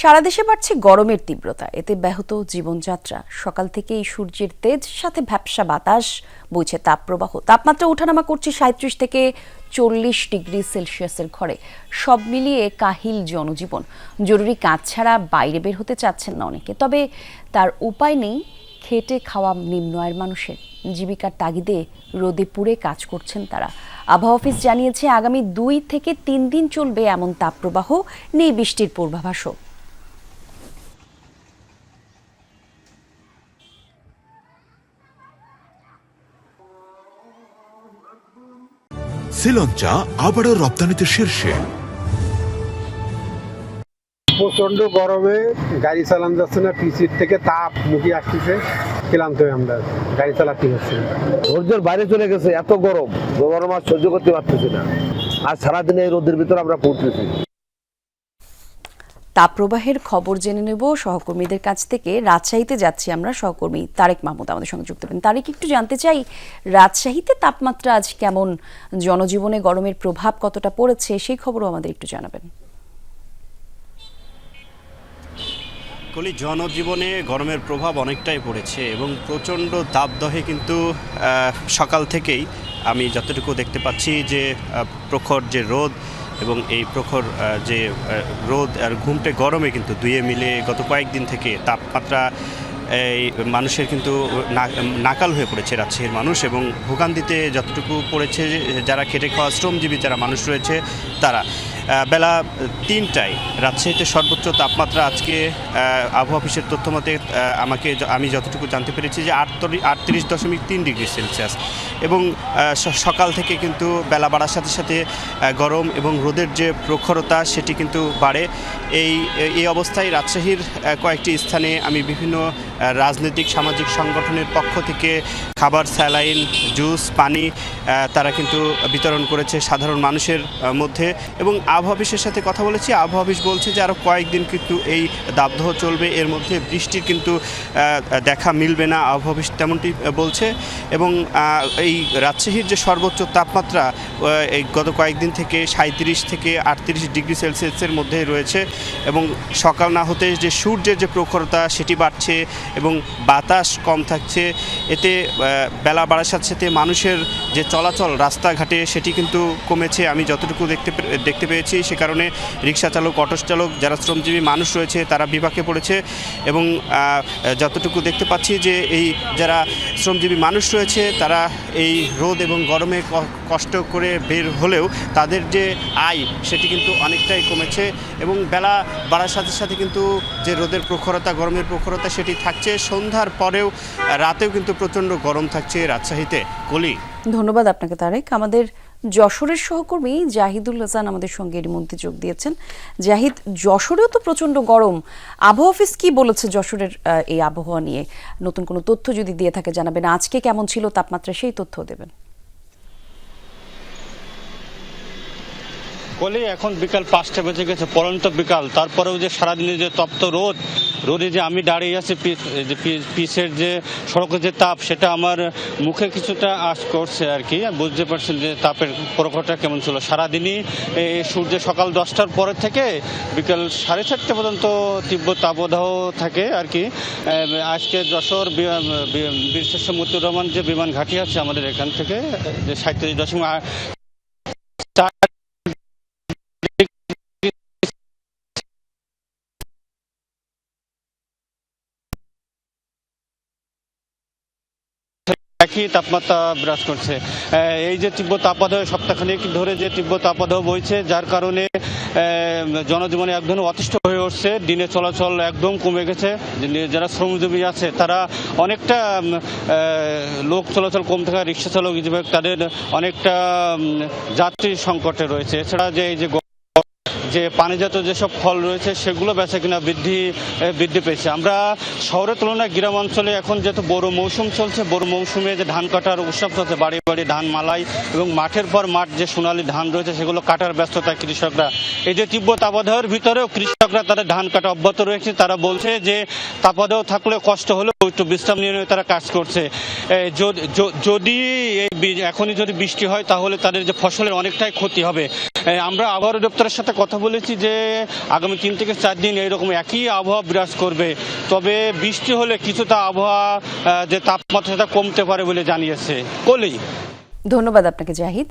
সারা দেশে বাড়ছে গরমের তীব্রতা। এতে ব্যাহত জীবনযাত্রা। সকাল থেকেই সূর্যের তেজ, সাথে ভ্যাপসা বাতাস, বইছে তাপপ্রবাহ। তাপমাত্রা ওঠানামা করছে সাঁত্রিশ থেকে চল্লিশ ডিগ্রি সেলসিয়াসের ঘরে। সব মিলিয়ে কাহিল জনজীবন। জরুরি কাজ ছাড়া বাইরে বের হতে চাচ্ছেন না অনেকে। তবে তার উপায় নেই খেটে খাওয়া নিম্ন আয়ের মানুষের। জীবিকার তাগিদে রোদে পুড়ে কাজ করছেন তারা। আবহাওয়া অফিস জানিয়েছে, আগামী দুই থেকে তিন দিন চলবে এমন তাপপ্রবাহ। নেই বৃষ্টির পূর্বাভাসও। শ্রীলঞ্চা আবারও রপ্তানিতে শীর্ষে। প্রচণ্ড গরমে গাড়ি চালান যাচ্ছে না পিসির থেকে তাপ মুখে আসতেছে ক্লান্ত হয়ে আমরা গাড়ি চালাতে হচ্ছে ধৈর্যের বাইরে চলে গেছে এত গরম। গরম আর সহ্য করতে পারতেছি না। আর সারাদিন এই রোদের ভিতরে আমরা পড়তেছি। তাপপ্রবাহের খবর জেনে নেব। সহকর্মীদের কাছ থেকে রাজশাহীতে যাচ্ছি আমরা। সহকর্মী তারেক মাহমুদ আমাদের সঙ্গে যুক্ত হবেন। তারেক, একটু জানতে চাই, রাজশাহীতে তাপমাত্রা আজ কেমন? জনজীবনে গরমের প্রভাব কতটা পড়েছে? সেই খবরও আমাদের একটু জানাবেন। কলি, জনজীবনে গরমের প্রভাব অনেকটাই পড়েছে এবং প্রচণ্ড দাবদহে কিন্তু সকাল থেকেই আমি যতটুকু দেখতে পাচ্ছি যে প্রখর যে রোদ এবং এই প্রখর যে রোদ আর ঘুমটে গরমে কিন্তু দুয়ে মিলে গত কয়েকদিন থেকে তাপমাত্রা এই মানুষের কিন্তু নাকাল হয়ে পড়েছে রাজশাহীর মানুষ এবং ভোগান্তিতে যতটুকু পড়েছে যারা খেটে খাওয়া শ্রমজীবী যারা মানুষ রয়েছে তারা। বেলা তিনটায় রাজশাহীতে সর্বোচ্চ তাপমাত্রা আজকে আবহাওয়া অফিসের তথ্য মতে আমাকে আমি যতটুকু জানতে পেরেছি যে আটত্রিশ দশমিক তিন ডিগ্রি সেলসিয়াস। এবং সকাল থেকে কিন্তু বেলা বাড়ার সাথে সাথে গরম এবং রোদের যে প্রখরতা সেটি কিন্তু বাড়ে। এই এই অবস্থায় রাজশাহীর কয়েকটি স্থানে আমি বিভিন্ন রাজনৈতিক, সামাজিক সংগঠনের পক্ষ থেকে খাবার, স্যালাইন, জুস, পানি তারা কিন্তু বিতরণ করেছে সাধারণ মানুষের মধ্যে। এবং আবহাওয়া সাথে কথা বলেছি। আবহাওয়া বলছে যে আরও কয়েকদিন কিন্তু এই দাবদাহ চলবে। এর মধ্যে বৃষ্টির কিন্তু দেখা মিলবে না। আবহাওয়া তেমনটি বলছে এবং এই রাজশাহীর যে সর্বোচ্চ তাপমাত্রা এই গত কয়েকদিন থেকে সাঁত্রিশ থেকে আটত্রিশ ডিগ্রি সেলসিয়াসের মধ্যে রয়েছে এবং সকাল না হতে যে সূর্যের যে প্রখরতা সেটি বাড়ছে এবং বাতাস কম থাকছে। এতে বেলা বাড়ার সাথে সাথে মানুষের যে চলাচল রাস্তাঘাটে সেটি কিন্তু কমেছে। আমি যতটুকু দেখতে দেখতে পেয়েছি সে কারণে রিক্সা চালক, অটো চালক যারা শ্রমজীবী মানুষ রয়েছে তারা বিপাকে পড়েছে এবং যতটুকু দেখতে পাচ্ছি যে এই যারা শ্রমজীবী মানুষ রয়েছে তারা এই রোদ এবং গরমে কষ্ট করে বের হলেও তাদের যে আয়, সেটি কিন্তু অনেকটাই কমেছে এবং বেলা বাড়ার সাথে সাথে কিন্তু যে রোদের প্রখরতা, গরমের প্রখরতা সেটি থাকছে। সন্ধ্যার পরেও, রাতেও কিন্তু প্রচণ্ড গরম থাকছে রাজশাহীতে। কলি। ধন্যবাদ আপনাকে তারেক। আমাদের যশোরের সহকর্মী জাহিদুল হাসান আমাদের সঙ্গে এর মধ্যে যোগ দিয়েছেন। জাহিদ, যশোরেও তো প্রচণ্ড গরম। আবহাওয়া অফিস কি বলেছে যশোরের এই আবহাওয়া নিয়ে? নতুন কোনো তথ্য যদি দিয়ে থাকে জানাবেন। আজকে কেমন ছিল তাপমাত্রা, সেই তথ্য দেবেন। কলি এখন বিকাল পাঁচটা বেজে গেছে, পরন্ত বিকাল। তারপরেও যে সারাদিনে যে তপ্ত রোদ, রোদে যে আমি দাঁড়িয়ে আছি পিসের যে সড়কের যে তাপ, সেটা আমার মুখে কিছুটা আশ করছে আর কি। বুঝতে পারছেন যে তাপের প্রখরটা কেমন ছিল। সারাদিনই সূর্য সকাল দশটার পরে থেকে বিকাল সাড়ে চারটে পর্যন্ত তীব্র তাপদাহ থাকে আর কি। আজকে যশোর বি- বি- বীর শ্রেষ্ঠ মতিউর রহমান যে বিমান ঘাঁটি আছে আমাদের এখান থেকে, যে সাঁত্রিশ দশমিক একই তাপমাত্রা বিরাজ করছে। এই যে তীব্র তাপদাহ সপ্তাহখানেক ধরে যে তীব্র তাপদাহ বইছে, যার কারণে জনজীবনে এক ধরনের অতিষ্ঠ হয়ে উঠছে। দিনে চলাচল একদম কমে গেছে। যারা শ্রমজীবী আছে, তারা অনেকটা লোক চলাচল কম থাকা, রিক্সা চালক তাদের অনেকটা যাত্রী সংকটে রয়েছে। এছাড়া যে এই যে যে পানিজাত যেসব ফল রয়েছে সেগুলো বেচা কিনা বৃদ্ধি বৃদ্ধি পেয়েছে। আমরা শহরের তুলনায় গ্রাম অঞ্চলে এখন যেহেতু বড় মৌসুম চলছে, বড় মৌসুমে যে ধান কাটার উৎসব চলছে, বাড়ি বাড়ি ধান মালাই এবং মাঠের পর মাঠ যে সোনালী ধান রয়েছে সেগুলো কাটার ব্যস্ততা কৃষকরা। এই যে তীব্র তাপদাহের ভিতরেও কৃষকরা তাদের ধান কাটা অব্যাহত রয়েছে। তারা বলছে যে তাপদাহ থাকলে কষ্ট হলেও একটু বিশ্রাম নিয়ে তারা কাজ করছে। যদি- এখনই যদি বৃষ্টি হয় তাহলে তাদের যে ফসলের অনেকটাই ক্ষতি হবে। আমরা আবহাওয়া দপ্তরের সাথে কথা বলে বলেছি যে আগামী তিন থেকে চার দিন এইরকম একই আবহাওয়া বিরাজ করবে। তবে বৃষ্টি হলে কিছুটা আবহাওয়া যে তাপমাত্রাটা কমতে পারে বলে জানিয়েছে। কলি ধন্যবাদ আপনাকে, জাহিদ।